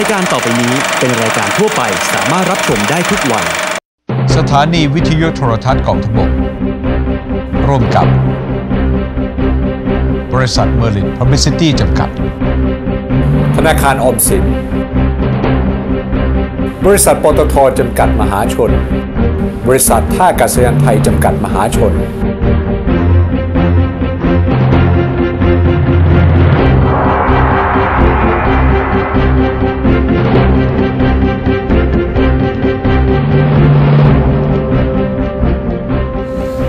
ายการต่อไปนี้เป็นรายการทั่วไปสามารถรับชมได้ทุกวัย สถานีวิทยุโทรทัศน์กองทพบก ร่วมกับ บริษัทเมอร์ลินพร m มิซิตี้จำกัด ธนาคารออมสิน บริษัทปตทจำกัดมหาชน บริษัทท่าอากาศยานไทยจำกัดมหาชน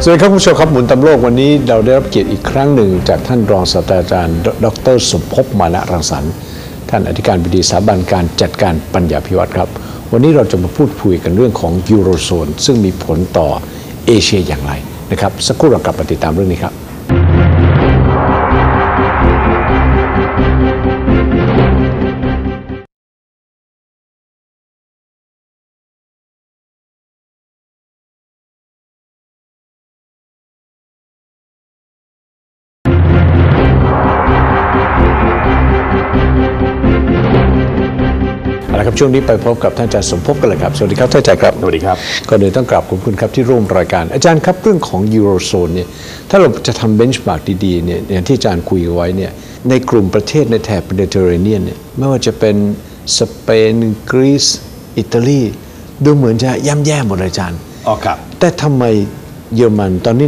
สวัสดีครับผู้ชมครับหมุนตำโลกวันนี้เราได้รับเกียรติอีกครั้งหนึ่งจากท่านรองศาสตราจารย์ดดรสมภพมานะรังสรรค์ท่านอธิการบดีสถาบันการจัดการปัญญาพิวัตรครับ วันนี้เราจะมาพูดคุยกันเรื่องของยูโรโซนซึ่งมีผลต่อเอเชียอย่างไรนะครับ สักครู่เรากลับมาติดตามเรื่องนี้ครับ ละครับช่วงนี้ไปพบกับท่านอาจารย์สมภพกันเลยครับสวัสดีครับท่านอาจารย์ครับสวัสดีครับก่อนอื่นต้องกราบขอบคุณครับที่ร่วมรายการอาจารย์ครับเรื่องของยูโรโซนเนี่ยถ้าเราจะทำเบนช์มาร์กดีๆเนี่ยอย่างที่อาจารย์คุยไว้เนี่ยในกลุ่มประเทศในแถบเมดิเตอร์เรเนียนเนี่ยไม่ว่าจะเป็นสเปนกรีซอิตาลีดูเหมือนจะย่ำแย่หมดเลยอาจารย์อ๋อครับแต่ทำไมเยอรมันตอนนี้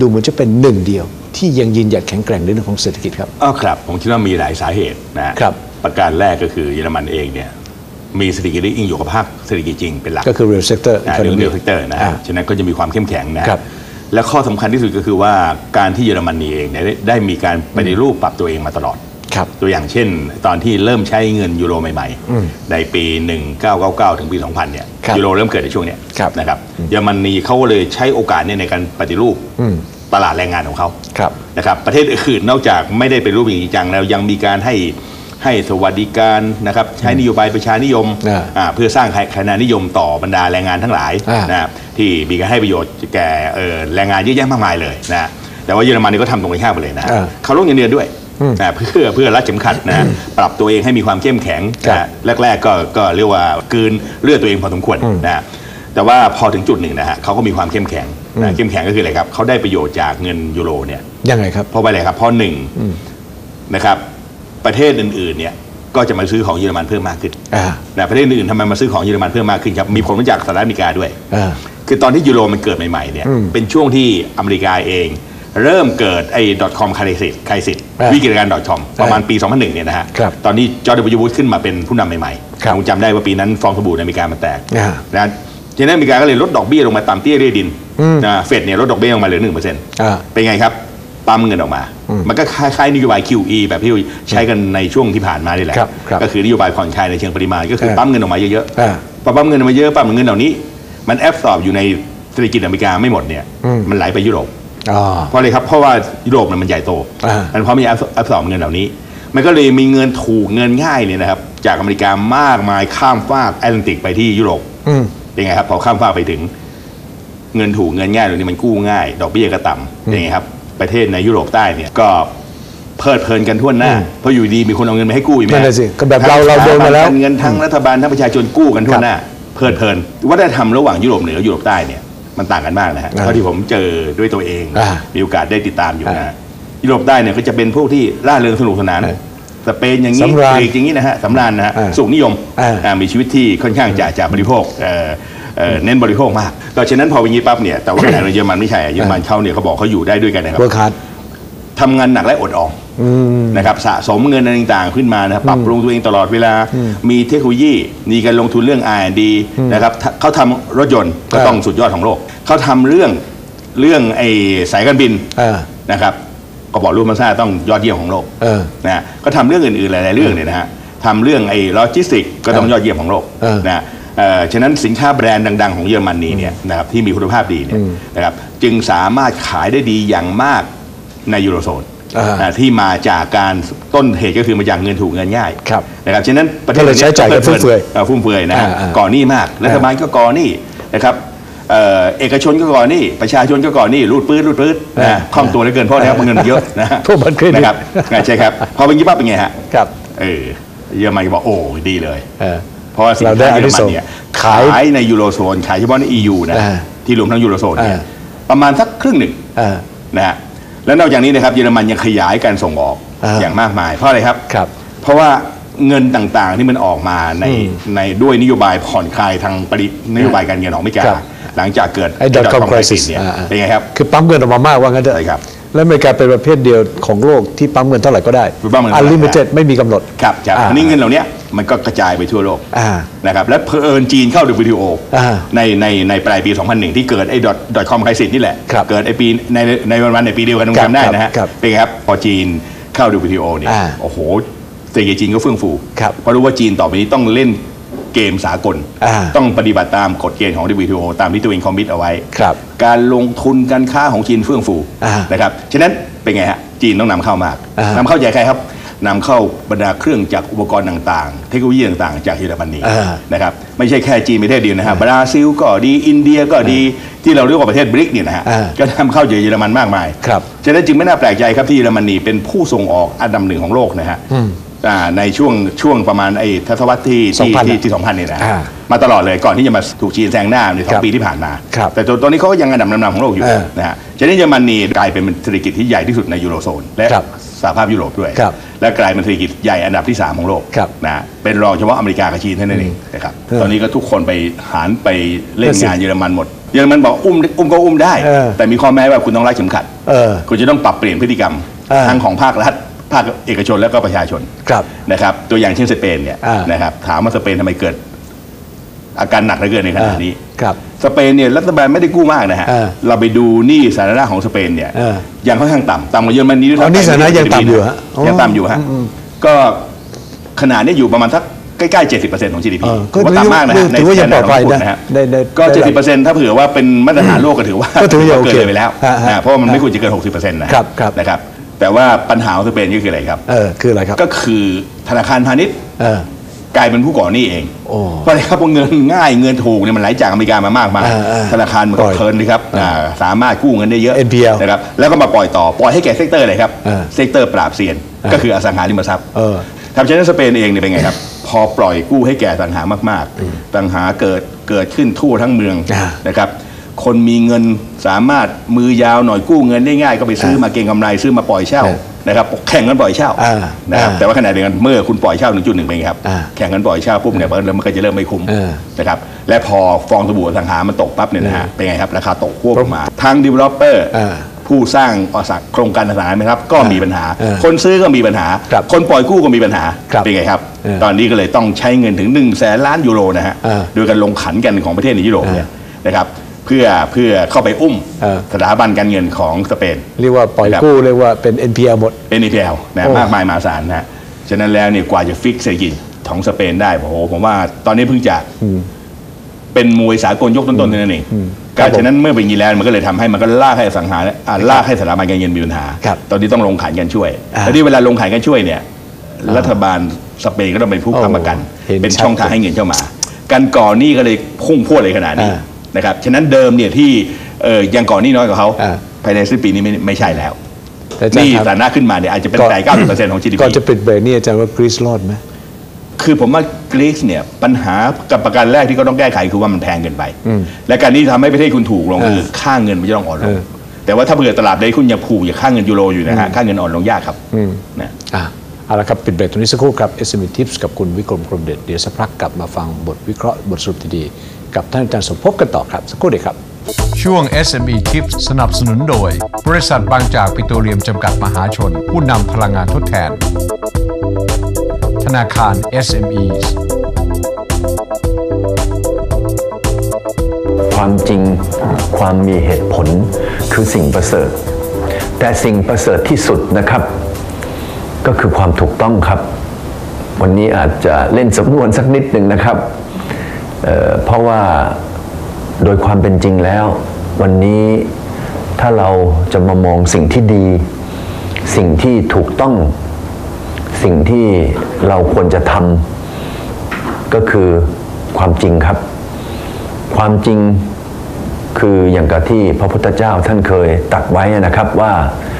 ดูเหมือนจะเป็นหนึ่งเดียว ที่ยังยืนหยัดแข็งแกร่งในเรื่องของเศรษฐกิจครับอ๋อครับผมคิดว่ามีหลายสาเหตุนะฮะครับประการแรกก็คือเยอรมันเองเนี่ย มีเศรษฐกิจที่อิงอยู่กับภาคเศรษฐกิจจริงเป็นหลัก ก็คือ real sector นะเรื่องเรียลเซกเตอร์นะอ่าฮะฉะนั้นก็จะมีความเข้มแข็งนะฮะและข้อสำคัญที่สุดก็คือว่าการที่เยอรมนีเองเนี่ยได้ได้มีการปฏิรูปปรับตัวเองมาตลอดครับตัวอย่างเช่น ตอนที่เริ่มใช้เงินยูโรใหม่ๆ ในปี 1999 ถึงปี 2000 เนี่ยครับยูโรเริ่มเกิดในช่วงเนี้ยครับนะครับเยอรมนีเขาก็เลยใช้โอกาสเนี่ยในการปฏิรูปอืมตลาดแรงงานของเขาครับนะครับประเทศอื่นนอกจากไม่ได้เป็นรูปอย่างจริงจังแล้วยังมีการให้ ให้สวัสดิการนะครับใช้นโยบายประชานิยมอ่าอ่าเพื่อสร้างคะแนนนิยมต่อบรรดาแรงงานทั้งหลายอ่านนะครับที่มีการให้ประโยชน์แก่เอ่อแรงงานเยอะแยะมากมายเลยนะแต่ว่าเยอรมันนี่ก็ทำตรงกันข้ามไปเลยนะอ่าเขาลดเงินเดือนด้วยนะเพื่อเพื่อรัดเข็มขัดนะปรับตัวเองให้มีความเข้มแข็งครับนะแรกๆก็ก็เรียกว่ากลืนเลือดตัวเองพอสมควรนะแต่ว่าพอถึงจุดหนึ่งนะฮะเขาก็มีความเข้มแข็งนะเข้มแข็งก็คืออะไรครับเขาได้ประโยชน์จากเงินยูโรเนี่ยยังไงครับเพราะว่าอะไรครับเพราะหนึ่งนะครับ ประเทศอื่นๆเนี่ยก็จะมาซื้อของเยอรมันเพิ่มมากขึ้นอ่านะประเทศอื่นๆทำไมมาซื้อของเยอรมันเพิ่มมากขึ้นครับมีผลมาจากสหรัฐอเมริกาด้วยอ่าคือตอนที่ยูโรมันเกิดใหม่ๆเนี่ยอืมเป็นช่วงที่อเมริกาเอง เริ่มเกิดไอ้ .com คาริสิตคาริสิตอ่าวิกฤตการณ์ .com ประมาณปี 2001 เนี่ยนะฮะครับตอนนี้จอร์ดวิบูธขึ้นมาเป็นผู้นำใหม่ครับๆผมจำได้ว่าปีนั้นฟองสบู่ในอเมริกามันแตกอ่านะฉะนั้นอเมริกาก็เลยลดดอกเบี้ยลงมาต่ำเตี้ยเรียดินนะเฟดเนี่ยลดดอกเบี้ยลงมาเหลือหนึ่งเปอร์เซ็นต์อ่าเป็นไงครับ ปั๊มเงินออกมา มันก็คล้ายๆนโยบาย QE แบบที่ใช้กันในช่วงที่ผ่านมานี่แหละครับครับก็คือนโยบายผ่อนคลายในเชิงปริมาณ ก็คืออ่าปั๊มเงินออกมาเยอะอ่าๆพอปั๊มเงินออกมาเยอะปั๊มเงินเหล่านี้ มันแอบสอบอยู่ในเศรษฐกิจอเมริกาไม่หมดเนี่ยมันไหลไปยุโรปอ๋อเพราะอะไรครับเพราะว่ายุโรปเนี่ยมันใหญ่โตอ่ามันเพราะมีแอปสอบเงินเหล่านี้ มันก็เลยมีเงินถูกเงินง่ายเนี่ยนะครับจากอเมริกามากมายข้ามฟากแอตแลนติกไปที่ยุโรปอืมเป็นไงครับพอข้ามฟากไปถึง เงินถูกเงินง่ายเหล่านี้มันกู้ง่าย ดอกเบี้ยก็ต่ำเป็นไงครับ ประเทศในยุโรปใต้เนี่ยก็เพลิดเพลินกันทั่วหน้า เพราะอยู่ดีมีคนเอาเงินมาให้กู้อีกไหมนั่นน่ะสิก็แบบเราเราโดนมาแล้วทั้งเงินทั้งรัฐบาลทั้งประชาชนกู้กันทั่วหน้า เพลิดเพลินวัฒนธรรมระหว่างยุโรปเหนือยุโรปใต้เนี่ยมันต่างกันมากนะฮะอ่าเท่าที่ผมเจอด้วยตัวเองอ่ามีโอกาสได้ติดตามอยู่นะอ่าฮะยุโรปใต้เนี่ยก็จะเป็นพวกที่ร่าเริงสนุกสนานอ่าสเปนอย่างนี้สำราญกรีกอย่างนี้นะฮะสำราญนะฮะอ่าสุขนิยมอ่าอ่ามีชีวิตที่ค่อนข้างจะจะบริโภค เอ่อเอ่อเน้นบริโภคมากก็ฉะนั้นพอเป็นอย่างนี้ปั๊บเนี่ยแต่ว่าในเยอรมันไม่ใช่อะเยอรมันเขาเนี่ยเขาบอกเขาอยู่ได้ด้วยกันนะครับเวิร์คฮาร์ดทำงานหนักและอดออมนะครับสะสมเงินอะไรต่างๆขึ้นมานะครับปรับปรุงตัวเองตลอดเวลา มีเทคโนโลยีมีการลงทุนเรื่อง R&D นะครับถ้าเขาทำรถยนต์ก็อ่าต้องสุดยอดของโลกเขาทำเรื่องเรื่องไอ้สายการบินอ่านะครับก็บอกรูปมันซ่าต้องยอดเยี่ยมของโลกเออนะฮะก็ทำเรื่องอื่นๆหลายๆเรื่องเนี่ยนะฮะทำเรื่องไอ้โลจิสติกก็ต้องยอดเยี่ยมของโลกเออนะเอ่อ ฉะนั้นสินค้าแบรนด์ดัง ๆ ของเยอรมนีเนี่ยนะครับที่มีคุณภาพดีเนี่ยนะครับจึงสามารถขายได้ดีอย่างมากในยูโรโซนอ่าอ่าที่มาจากการต้นเหตุก็คือมาจากเงินถูกเงินง่ายครับนะครับฉะนั้นประเทศก็เลยใช้จ่ายกันฟุ่มเฟือยฟุ่มเฟือยนะฮะอ่าอ่าก่อหนี้มากรัฐบาลก็ก่อหนี้นะครับเอ่อเอกชนก็ก่อหนี้ประชาชนก็ก่อหนี้รูดปื้ดรูดปื้ดนะฮะคล่องตัวเหลือเกินเพราะแล้วเงินมันเยอะนะฮะพวกบัตรเครดิตนะครับอ่าใช่ครับพอเป็นยี่ปั๊บเป็นไงฮะครับเออเยอรมันก็บอกโอ้ดีเลย เออเพราะว่าสินเราได้ค้าอาเยอนิรสมันงส์เนี่ยขายขายในยูโรโซนขายเฉพาะใน EU นะอ่าที่รวมทั้งยูโรโซนเนี่ยอ่า ประมาณสักครึ่งหนึ่งเออนะฮะแล้วนอกจากนี้นะครับเยอรมันยังขยายการส่งออกอ่าอย่างมากมาย เพราะอะไรครับ ครับเพราะว่าเงินต่างๆที่มันออกมาในอืมในด้วยนโยบายผ่อนคลายทางปรินโยบายการเงินของอเมริกาครับ หลังจากเกิดไอ้ dot com dot-com crisis เนี่ยอ่าๆเป็นไงครับ คือปั๊มเงินออกมามากว่างั้นเถอะใช่ครับ แล้วอเมริกาเป็นประเภทเดียวของโลกที่ปั๊มเงินเท่าไหร่ก็ได้ปั๊มเงินเท่าไหร่ลิมิเต็ดไม่มีกำหนด ครับครับอ่าอันนี้เงินเหล่านี้มันก็กระจายไปทั่วโลกอ่านะครับและเพอเอิญจีนเข้า WTO อ่าในในในปลายปี 2001 ที่เกิดไอ้ dot dot com crisis นี่แหละ ครับเกิดไอ้ปีในในวันวันในปีเดียวกันครับจำได้นะฮะครับเป็นไงครับพอจีนเข้า WTO เนี่ยอ่าโอ้โหเศรษฐกิจจีนก็เฟื่องฟูครับเพราะรู้ว่าจีนต่อไปนี้ต้องเล่น เกมสากล อ่า ต้องปฏิบัติตามกฎเกณฑ์ของ WTO ตามที่ตัวเองคอมมิตเอาไว้ ครับ การลงทุนการค้าของจีนเฟื่องฟูอ่านะครับ ฉะนั้นเป็นไงฮะ จีนต้องนำเข้ามากอ่านำเข้าจากใครครับนำเข้าบรรดาเครื่องจักรอุปกรณ์ต่างๆ เทคโนโลยีต่างๆ จากเยอรมนีอ่า นะครับ ไม่ใช่แค่จีนประเทศเดียวนะฮะ บราซิลก็ดี อินเดียก็ดี ที่เราเรียกว่าประเทศบริกเนี่ยนะฮะ อ่าก็นำเข้าจากเยอรมันมากมาย ครับ ฉะนั้นจึงไม่น่าแปลกใจครับที่เยอรมนีเป็นผู้ส่งออกอันดับหนึ่งของโลกนะฮะอ่า ในช่วงช่วงประมาณไอ้ทศวรรษที่ที่2000ที่ที่สองพันเนี่ยนะฮะอ่ามาตลอดเลยก่อนที่จะมาถูกจีนแซงหน้าในสอครังบปีที่ผ่านมา ครับแต่ตัวตอนนี้เขาก็ยังอันดับนำๆของโลกอยู่เออนะฮะฉะนั้นเยอรมนีกลายเป็นเศรษฐกิจที่ใหญ่ที่สุดในยูโรโซนและครับสหภาพยุโรปด้วย ครับและกลายเป็นเศรษฐกิจใหญ่อันดับที่3ของโลกครับนะฮะเป็นรองเฉพาะอเมริกากับจีนเท่านั้นเองนะครับเออตอนนี้ก็ทุกคนไปหารไปเล่นนั่นสิงานเยอรมันหมดเยอรมันบอกอุ้มอุ้มก็อุ้มได้ เออแต่มีข้อแม้ว่าคุณต้องรัดเข็มขัด เออ คุณจะต้องปรับเปลี่ยนพฤติกรรมเออทั้งของภาครัฐ ภาคเอกชนและก็ประชาชนครับนะครับตัวอย่างเช่นสเปนเนี่ยอ่าน นะครับถามว่าสเปนทำไมเกิด อาการหนักเหลือเกินในขณะนี้ ครับ สเปนเนี่ยรัฐบาลไม่ได้กู้มากนะฮะ เออเราไปดูหนี้สาธารณะของสเปนเนี่ยเออยังค่อนข้างต่ำต่ำกว่าเยอรมนีด้วยอ๋อหนี้สาธารณะยังต่ำอยู่ฮะยังต่ำอยู่ฮะก็ขนาดนี้อยู่ประมาณสักใกล้ๆ 70%ของ GDP เออก็ถือว่าต่ำมากนะฮะถือว่ายังปลอดภัยในนะนะฮะได้ได้ก็ ได้70%ถ้าเผื่อว่าเป็นมาตรฐานโลกก็ถือว่าก็ถือว่ายังโอเคเกินเลยไปแล้วฮะฮะนะเพราะว่ามันไม่ควรจะเกิน 60%นะครับครับ นะครับ แต่ว่าปัญหาของสเปนก็คืออะไรครับ เออคืออะไรครับ ก็คือธนาคารพาณิชย์เออกลายเป็นผู้ก่อหนี้เองโอ้เพราะอะไรครับเพราะเงินง่ายเงินถูกเนี่ยมันไหลจากอเมริกามามากมายเออเออธนาคารมันปก็ล่อยเพลินเลยครับอ่าสามารถกู้เงินได้เยอะ NPL นะครับแล้วก็มาปล่อยต่อปล่อยให้แก่เซกเตอร์เลยครับเออเซกเตอร์ปราบเซียน ก็คืออสังหาริมทรัพย์เออทำฉะนั้นสเปนเองเนี่ยเป็นไงครับ พอปล่อยกู้ให้แก่สังหามากๆสังหาเกิดเกิดขึ้นทั่วทั้งเมืองอ่านะครับ คนมีเงินสามารถมือยาวหน่อยกู้เงินได้ง่ายก็ไปซื้อมาเก็งกำไรซื้อมาปล่อยเช่าเออนะครับแข่งกันปล่อยเช่าอ่านะครับอ่าแต่ว่าขณะเดียวกันเมื่อคุณปล่อยเช่าถึงจุดหนึ่งเป็นไงครับอ่าแข่งกันปล่อยเช่าปุ๊บเนี่ยมันก็จะเริ่มไม่คุ้มเออนะครับและพอฟองสบู่สังหามันตกปั๊บเนี่ยนะฮะเป็นไงครับราคาตกพวกเพราะมาทาง developer อ่าผู้สร้างอสังโครงการอสังหาริมทรัพย์ก็มีปัญหาเออคนซื้อก็มีปัญหาครับคนปล่อยกู้ก็มีปัญหาครับเป็นไงครับเออตอนนี้ก็เลยต้องใช้เงินถึง1นึ่งแสนล้านยูโรนะฮะเออโดยการลงขันกันของประเทศในยุโรปเนี่ยเอนะครับ เพื่อเพื่อเข้าไปอุ้มเออ สถาบันการเงินของสเปน เรียกว่าปล่อยครับ กู้เรียกว่าเป็น NPL หมด NPL นะโอ้ มากมายมหาศาลนะฮะฉะนั้นแล้วเนี่ยกว่าจะฟิกเศรษฐกิจของสเปนได้โอ้โหผมว่าตอนนี้เพิ่งจะเป็นมวยสากลยกต้นๆเท่านั้นเองครักาบรฉะนั้นเมื่อเป็นอย่างนี้แล้วมันก็เลยทำให้มันก็ลากให้อสังหาอ่าลากให้สถาบันการเงินมีปัญหา ครับตอนนี้ต้องลงขันกันช่วยอ่าแล้วที่เวลาลงขันกันช่วยเนี่ยรัฐบาลสเปนก็ต้องเป็นผู้ค้ำประกัน โอ้เห็นเป็นชัดช่องทางให้เงินเข้ามา การก่อหนี้ก็เลยพุ่งพรวดเลยขนาดนี้ อ่า นะครับฉะนั้นเดิมเนี่ยที่เอ่อยังก่อหนี้น้อยกว่าเขาอ่า ภายในสิ้นปีนี้ไม่ไม่ใช่แล้วแต่อาจารนี่ย์ครับฐานะขึ้นมาเนี่ยอาจจะเป็นก่อน แต่เก้าสิบเปอร์เซ็นต์ของ GDP ก่อนจะปิดเบรกนี่อาจารย์ว่ากรีซรอดไหม คือผมว่ากรีซเนี่ยปัญหากับประการแรกที่เขาต้องแก้ไขคือว่ามันแพงเกินไปอืมและการที่ทำให้ประเทศคุณถูกลงเออคือค่าเงินมันจะต้องอ่อนลเองอแต่ว่าถ้าเผื่อตลาดใดคุณยังผูกอย่างค่าเงินยูโรอยู่นะฮะค่าเงินอ่อนลงยากครับนะ อะเอาละครับ ปิดเบรกตรงนี้สักครู่ครับ SME Tips กับคุณวิกรมกรมเดชเดี๋ยวสักพักกลับมาฟังบทวิเคราะห์บทสรุปดีๆ กับท่านอาจารย์สมภพกันต่อครับ สักครู่เดียวครับ ช่วง SME Tips สนับสนุนโดย บริษัทบางจากปิโตรเลียมจำกัดมหาชน ผู้นำพลังงานทดแทน ธนาคาร SMEs ความจริงความมีเหตุผลคือสิ่งประเสริฐ แต่สิ่งประเสริฐที่สุดนะครับ ก็คือความถูกต้องครับ วันนี้อาจจะเล่นสำนวนสักนิดหนึ่งนะครับ เเพราะว่าโดยความเป็นจริงแล้ว วันนี้ถ้าเราจะมามองสิ่งที่ดี สิ่งที่ถูกต้องสิ่งที่เราควรจะทำก็คือความจริงครับ ความจริงคืออย่างกับที่พระพุทธเจ้าท่านเคยตัดไว้นะครับว่า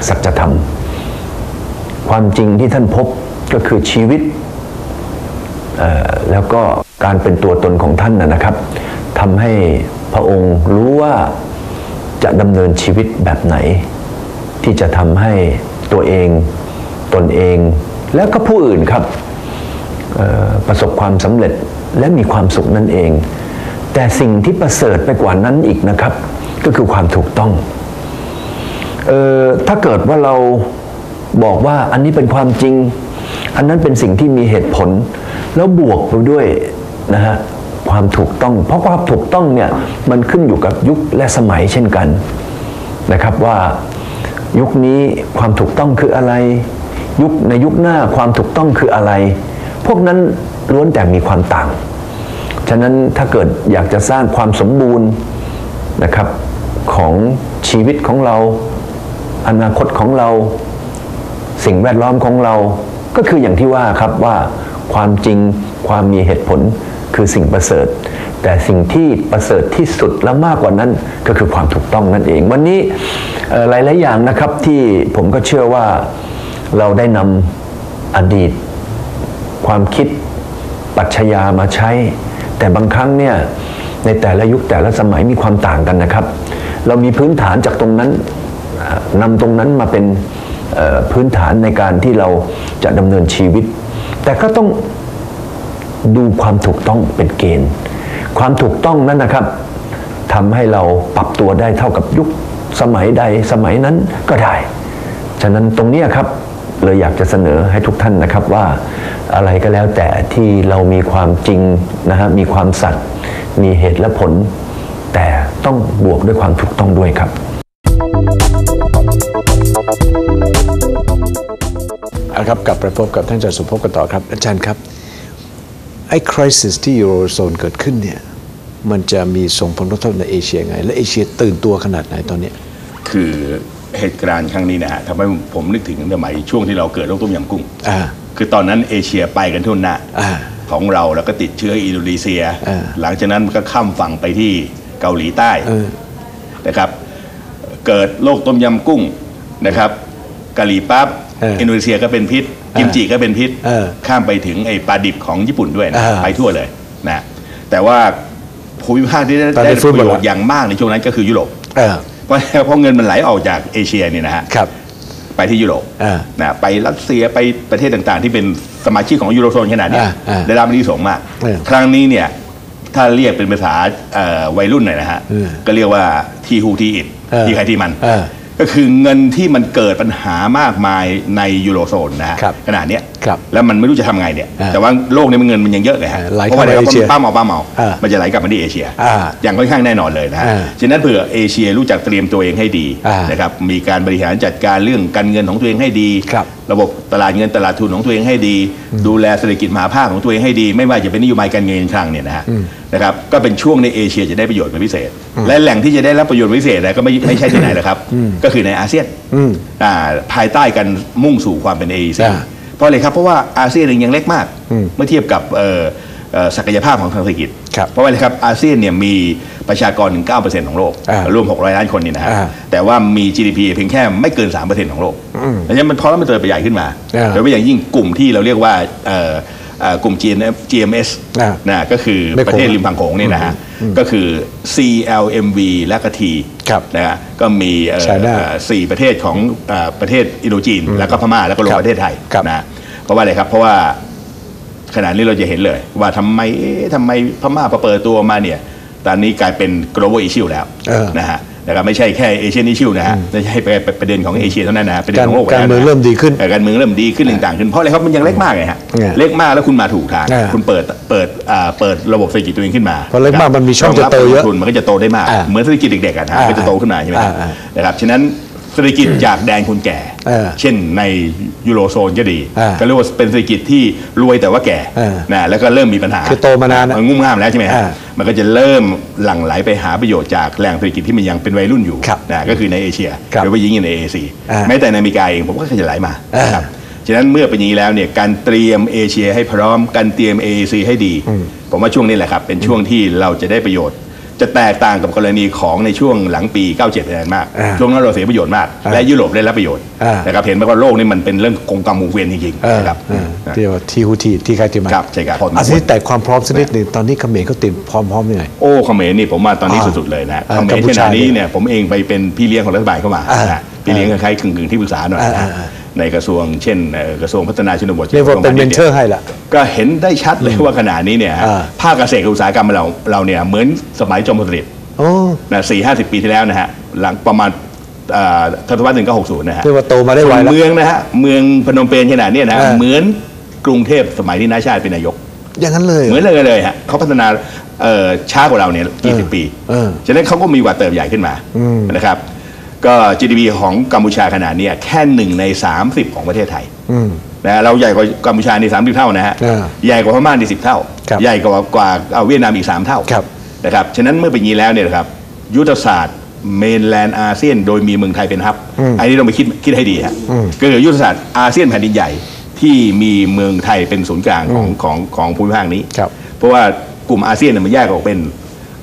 สัจธรรม ความจริงที่ท่านพบก็คือชีวิตแล้วก็ การเป็นตัวตนของท่านนะนะครับทำให้พระองค์รู้ว่าจะดำเนินชีวิตแบบไหน ที่จะทำให้ตัวเองตนเองแล้วก็ผู้อื่นครับประสบความสำเร็จและมีความสุขนั่นเอง แต่สิ่งที่ประเสริฐไปกว่านั้นอีกนะครับ ก็คือความถูกต้องออถ้าเกิดว่าเราบอกว่าอันนี้เป็นความจริง อันนั้นเป็นสิ่งที่มีเหตุผล แล้วบวกไปด้วย นะฮะความถูกต้อง เพราะความถูกต้องเนี่ยมันขึ้นอยู่กับยุคและสมัยเช่นกันนะครับว่ายุคนี้ความถูกต้องคืออะไร ยุคในยุคหน้าความถูกต้องคืออะไร พวกนั้นล้วนแต่มีความต่าง ฉะนั้นถ้าเกิดอยากจะสร้างความสมบูรณ์นะครับของชีวิตของเรา อนาคตของเรา สิ่งแวดล้อมของเรา ก็คืออย่างที่ว่าครับว่าความจริงความมีเหตุผล คือสิ่งประเสริฐ แต่สิ่งที่ประเสริฐที่สุดและมากกว่านั้นก็คือความถูกต้องนั่นเอง วันนี้เอ่อหลายๆอย่างนะครับที่ผมก็เชื่อว่าเราได้นำอดีต ความคิดปรัชญามาใช้ แต่บางครั้งเนี่ยในแต่ละยุคแต่ละสมัยมีความต่างกันนะครับ เรามีพื้นฐานจากตรงนั้นนำตรงนั้นมาเป็นพื้นฐานในการที่เราจะดำเนินชีวิต แต่ก็ต้อง ดูความถูกต้องเป็นเกณฑ์ ความถูกต้องนั้นนะครับทำให้เราปรับตัวได้เท่ากับยุคสมัยใดสมัยนั้นก็ได้ ฉะนั้นตรงนี้ครับเลยอยากจะเสนอให้ทุกท่านนะครับว่าอะไรก็แล้วแต่ที่เรามีความจริงนะฮะมีความสัตย์มีเหตุและผล แต่ต้องบวกด้วยความถูกต้องด้วยครับ เอาละครับกลับไปพบกับท่านอาจารย์สุภพกันต่อครับ อาจารย์ครับ อ้คริสที่ยูโรโซนเกิดขึ้นเนี่ยมันจะมีส่งผลกระทบในเอเชียไง และเอเชียตื่นตัวขนาดไหนตอนเนี้ยคือเหตุการณ์ครั้งนี้นะฮะทำให้ผมนึกถึงสมัยช่วงที่เราเกิดโรคต้มยำกุ้งอ่าคือตอนนั้นเอเชียไปกันทั่วหน้าอ่าของเราแล้วก็ติดเชื้ออินโดนีเซียอ่าหลังจากนั้นมันก็ข้ามฝั่งไปที่เกาหลีใต้เออนะครับ เกิดโรคต้มยำกุ้งนะครับกะหรี่ปั๊บเอออินโดนีเซียก็เป็นพิษ กิมจิก็เป็นพิษเออข้ามไปถึงไอ้ปลาดิบของญี่ปุ่นด้วยนะอ่าไปทั่วเลยนะแต่ว่าภูมิภาคที่ได้ตอนนี้ได้ฟื้นปหมดระโยแล้วชน์อย่างมากในช่วงนั้นก็คือยุโรปเออเพราะเพราะเงินมันไหลออกจากเอเชียเนี่ยนะฮะครับไปที่ยุโรปอ่านะไปรัสเซียไปประเทศต่างๆ ที่เป็นสมาชิกของยูโรโซนขนาดเนี้ยอ่าอ่าได้รับอนิสงส์มากเออครั้งนี้เนี่ยถ้าเรียกเป็นภาษาเอ่อวัยรุ่นหน่อยนะฮะเออก็เรียกว่าทีฮูทีอิดเออทีใครทีมันเออ ก็คือเงินที่มันเกิดปัญหามากมายในยูโรโซนนะฮะครับขนาดเนี้ยครับแล้วมันไม่รู้จะทำไงเนี่ยอ่าแต่ว่าโลกนี้มันเงินมันยังเยอะไงฮะอ่าไหลเพราะว่าเข้ามาเดี๋ยวเอเชียป้าเมาป้าเมาอ่ามัมันจะไหลกลับมาที่เอเชียอ่าอย่างค่อนข้างแน่นอนเลยนะฮะอ่าฉะนั้นเผื่อเอเชียรู้จักเตรียมตัวเองให้ดีอ่านนะครับมีการบริหารจัดการเรื่องการเงินของตัวเองให้ดีครับระบบตลาดเงินตลาดทุนของตัวเองให้ดี ดูแลเศรษฐกิจมหาภาคของตัวเองให้ดี ไม่ว่าจะเป็นนโยบายการเงินการคลังเนี่ยนะฮะนะครับก็เป็นช่วงในเอเชียจะได้ประโยชน์เป็นพิเศษ และแหล่งที่จะได้รับประโยชน์เป็นพิเศษนะก็ไม่ไม่ใช่ที่ไหนหรอกครับ ก็คือในอาเซียนอืมอ่าภายใต้กันมุ่งสู่ความเป็นเอเชียอ่าเพราะอะไรครับเพราะว่าอาเซียนเองยังเล็กมากอืมเมื่อเทียบกับเอ่อเอ่อศักยภาพของทางเศรษฐกิจครับเพราะว่าอะไรครับอาเซียนเนี่ยมี ประชากรถึง9%ของโลกอ่ารวม 600 ล้านคนนี่นะฮะอ่าแต่ว่ามี GDP เพียงแค่ไม่เกิน 3%ของโลกดังนั้นมันพอแล้วมันเติบโตใหญ่ขึ้นมาอ่าโดยเฉพาะอย่างยิ่งกลุ่มที่เราเรียกว่าเอ่อเอ่อกลุ่ม GN GMS อ่านะก็คือไม่โขงประเทศริมฝั่งโขงนี่นะฮะก็คือ CLMV และก็ T ครับนะฮะก็มีเอ่อ China เอ่อสี่ประเทศของเอ่อประเทศอินโดจีน แล้วก็พม่าแล้วก็รวคมรับประเทศไทยครับนะเพราะว่าอะไรครับ เพราะว่าขณะนี้เราจะเห็นเลย ว่าทำไมเอ๊ะทำไมพม่าพอเปิดตัวมาเนี่ย ตอนนี้กลายเป็น global issue แล้วเออนะฮะนะครับไม่ใช่แค่เอเชียน issue นะฮะไม่ใช่ประเด็นของเอเชียเท่านั้นนะประเด็นของโลกการเมืองเริ่มดีขึ้นเออการเมืองเริ่มดีขึ้นต่างๆขึ้นเพราะอะไรครับมันยังเล็กมากไงฮะเนี่ยเล็กมากแล้วคุณมาถูกทางอ่าคุณเปิดเปิดอ่าเปิดระบบเศรษฐกิจตัวเองขึ้นมาพอเล็กมากมันมีช่องจะโตเยอะรบทุนมันก็จะโตได้มากอ่าเหมือนเศรษฐกิจเด็กๆอะนะฮะอ่าก็จะโตขึ้นมาใช่ไหมอ่าอ่านะครับฉะนั้น เศรษฐกิจจากแดนคนแก่เออเช่นในยูโรโซนก็ดีอ่าก็เรียกว่าเป็นเศรษฐกิจที่รวยแต่ว่าแก่เออนะแล้วก็เริ่มมีปัญหาคือโตมานานอะมันงุ่มง่ามแล้วใช่ไหมฮะอ่ามันก็จะเริ่มหลั่งไหลไปหาประโยชน์จากแหล่งเศรษฐกิจที่มันยังเป็นวัยรุ่นอยู่ครับนะก็คือในเอเชียครับโดยเฉพาะยิ่งในเอเชียอ่าแม้แต่ในอเมริกาเองผมก็จะไหลมาอ่านนะครับฉะนั้นเมื่อเป็นอย่างนี้แล้วเนี่ยการเตรียมเอเชียให้พร้อมการเตรียมเอเชียให้ดี ผมว่าช่วงนี้แหละครับเป็นช่วงที่เราจะได้ประโยชน์ จะแตกต่างกับกรณีของในช่วงหลังปี 97เป็นอันมากอ่าช่วงนั้นเราเสียประโยชน์มากอ่าและยุโรปได้รับประโยชน์อ่านนะครับเห็นไหมว่าโลกนี่มันเป็นเรื่องกงกรรมวงเวียนจริงเอๆอนะครับเออที่เรียกว่าทีฮูทีที่ใครที่มาครับใช่ครับอันนี้แต่ความพร้อมสักนิดหนึ่งตอนนี้เขมรเขาเตรียมพร้อมพร้อมยังไงโอ้เขมรนี่ผมว่าตอนนี้อ่าสุดๆเลยนะอ่าเขมกัมรพูขชาณะนี้เนี่ยผมเองไปเป็นพี่เลี้ยงของรัฐบาลเข้ามาอ่านะ พี่เลี้ยงคล้ายๆกึ่งๆที่ปรึกษาหน่อยอ่านะอ่าอ่าในกระทรวงเช่นเอ่อกระทรวงพัฒนาชนบทเรียกว่าเป็นเมนเทอร์ให้ละก็เห็นได้ชัดเลยว่าขณะนี้เนี่ยอ่าภาคเกษตรกับอุตสาหกรรมเราเราเนี่ยเหมือนสมัยจอมพลสฤษดิ์โอ้นะสี่ห้าสิบปีที่แล้วนะฮะหลังประมาณเอ่อทศวรรษหนึ่งเก้าหกศูนย์นะฮะเรียกว่าโตมาได้ไวแล้วเมืองนะฮะเมืองพนมเปญขนาดเนี้ยนะฮะอ่าเหมือนกรุงเทพสมัยที่นาชาติเป็นนายก อย่างนั้นเลย เหมือนเลยเลยฮะเขาพัฒนาเอ่อช้ากว่าเราเนี่ยกี่สิบปีเออฉะนั้นเขาก็มีกว่าเติบใหญ่ขึ้นมานะครับ ก็ GDP ของกัมพูชาขนาดเนี้ยแค่หนึ่งใน 30 ของประเทศไทยอืมนะเราใหญ่กว่ากัมพูชาใน30 เท่านะฮะอ่าใหญ่กว่าพม่าใน10 เท่าครับใหญ่กว่ากว่าเอาเวียดนามอีก 3 เท่าครับนะครับฉะนั้นเมื่อเป็นอย่างนี้แล้วเนี่ยนะครับยุทธศาสตร์เมนแลนด์อาเซียนโดยมีเมืองไทยเป็นฮับ อันนี้ต้องไปคิดคิดให้ดีฮะก็คือยุทธศาสตร์อาเซียนแผ่นดินใหญ่ที่มีเมืองไทยเป็นศูนย์กลางของของของภูมิภาคนี้ครับเพราะว่ากลุ่มอาเซียนเนยมันแยกออกเป็น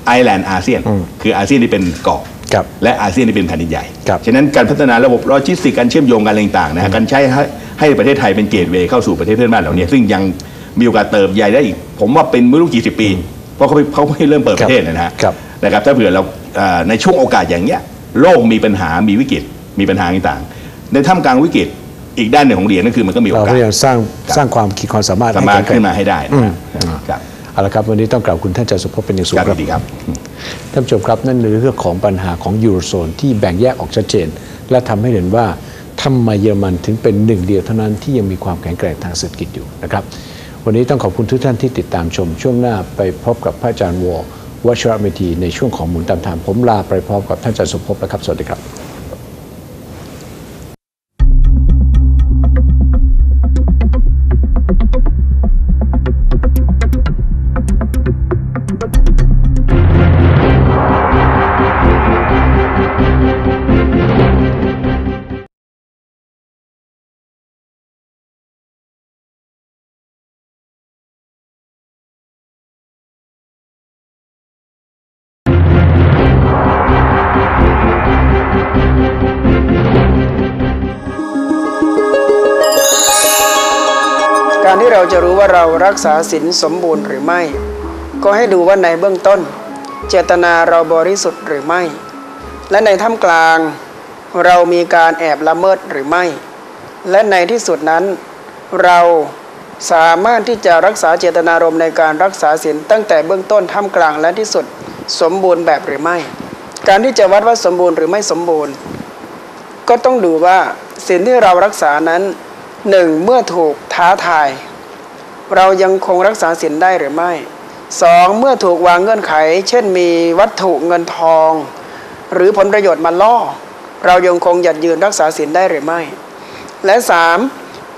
ไอแลนด์อาเซียน คืออาเซียนที่เป็นเกาะครับและอาเซียนที่เป็นแผ่นดินใหญ่ครับฉะนั้นการพัฒนาระบบโลจิสติกส์การเชื่อมโยงกันอะไรต่างๆนะฮะการใช้ให้ให้ประเทศไทยเป็นเกตเวย์เข้าสู่ประเทศเพื่อนบ้านเหล่านี้ซึ่งยังมีโอกาสเติบใหญ่ได้อีก ผมว่าเป็นไม่รู้กี่สิบปี เพราะเขาเขาไม่เริ่มเปิดประเทศนะฮะครับนะครับถ้าเผื่อเราเอ่อในช่วงโอกาสอย่างเงี้ยโลกมีปัญหามีวิกฤตมีปัญหาต่างๆ ในท่ามกลางวิกฤตอีกด้านหนึ่งของเหรียญก็คือมันก็มีโอเรากาพสยายามสร้างสร้างความขีดความสามารถสามารถให้แข็งแกร่งขึ้นมาให้ได้นะฮะครับ เอาละครับวันนี้ต้องกล่าวคุณท่านอาจารย์สุภพเป็นอย่างสูงครับครับดีครับท่านผู้ชมครับนั่นคือเรื่องของปัญหาของยูโรโซนที่แบ่งแยกออกชัดเจน และทำให้เห็นว่าทำไมเยอรมันถึงเป็นหนึ่งเดียวเท่านั้นที่ยังมีความแข็งแกร่งทางเศรษฐกิจอยู่นะครับวันนี้ต้องขอบคุณทุกท่านที่ติดตามชม ช่วงหน้าไปพบกับพระอาจารย์วอวัชรเมธีในช่วงของหมุนตามทางผมลาไปพร้อมกับท่านอาจารย์สุภพแล้วครับสวัสดีครับ รักษาศีลสมบูรณ์หรือไม่ ก็ให้ดูว่าในเบื้องต้น เจตนาเราบริสุทธิ์หรือไม่ และในท่ามกลาง เรามีการแอบละเมิดหรือไม่ และในที่สุดนั้น เราสามารถที่จะรักษาเจตนารมณ์ในการรักษาศีลตั้งแต่เบื้องต้นท่ามกลางและที่สุดสมบูรณ์แบบหรือไม่ การที่จะวัดว่าสมบูรณ์หรือไม่สมบูรณ์ ก็ต้องดูว่าศีลที่เรารักษานั้นหนึ่งเมื่อถูกท้าทาย เรายังคงรักษาศีลได้หรือไม่สองเมื่อถูกวางเงื่อนไข เช่นมีวัตถุเงินทอง หรือผลประโยชน์มาล่อ เรายังคงหยัดยืนรักษาศีลได้หรือไม่ และสาม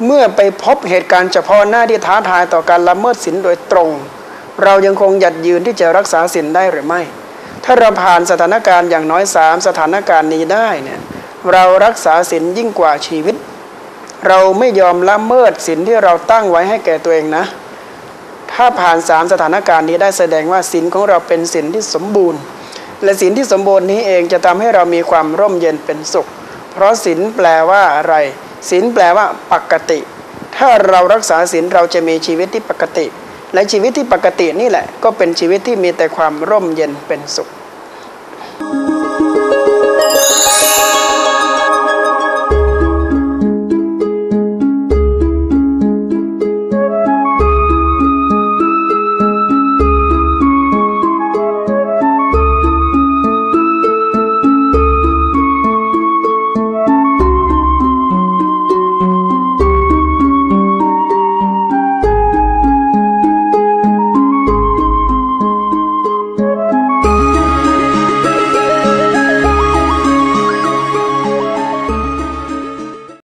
เมื่อไปพบเหตุการณ์เฉพาะหน้าที่ท้าทายต่อการละเมิดศีลโดยตรง เรายังคงหยัดยืนที่จะรักษาศีลได้หรือไม่ ถ้าเราผ่านสถานการณ์อย่างน้อยสามสถานการณ์นี้ได้เนี่ยเรารักษาศีลยิ่งกว่าชีวิต เราไม่ยอมละเมิดศีลที่เราตั้งไว้ให้แก่ตัวเองนะ ถ้าผ่านสามสถานการณ์นี้ได้แสดงว่าศีลของเราเป็นศีลที่สมบูรณ์ และศีลที่สมบูรณ์นี้เองจะทำให้เรามีความร่มเย็นเป็นสุข เพราะศีลแปลว่าอะไรศีลแปลว่าปกติ ถ้าเรารักษาศีลเราจะมีชีวิตที่ปกติ และชีวิตที่ปกตินี่แหละ ก็เป็นชีวิตที่มีแต่ความร่มเย็นเป็นสุข